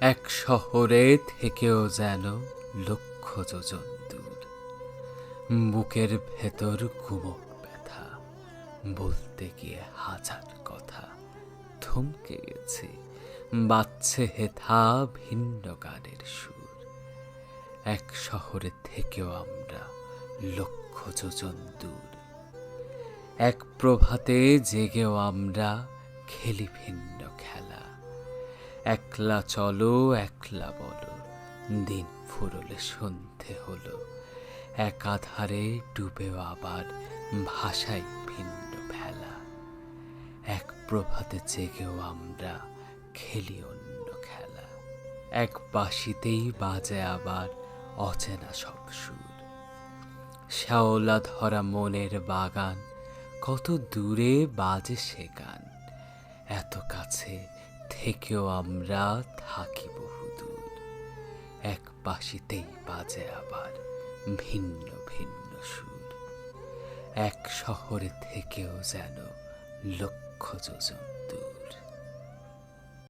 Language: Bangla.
এক শহরে থেকেও যেন লক্ষ যোজন দূর। বুকের ভেতর গুমক ব্যথা, বলতে গিয়ে হাজার কথা। থমকে গেছে বাচ্ছে হেথা ভিন্ন গানের সুর। এক শহরে থেকেও আমরা লক্ষ যোজন দূর। এক প্রভাতে জেগেও আমরা খেলি ভিন্ন খেলা। একলা চলো, একলা বলো। দিন ফুরলে সন্ধে হলো। এক আধারে ডুবেও আবার ভাষায় ভিন্ন ভেলা। এক প্রভাতে জেগেও আমরা খেলি অন্য খেলা। এক বাঁশিতেই বাজে আবার অচেনা সব সুর। শ্যাওলা ধরা মনের বাগান, কত দূরে বাজে সে গান। এত কাছে থেকেও আমরা থাকি বহুদূর। এক পাশিতেই বাজে আবার ভিন্ন ভিন্ন সুর। এক শহরে থেকেও যেন লক্ষ যোজন দূর।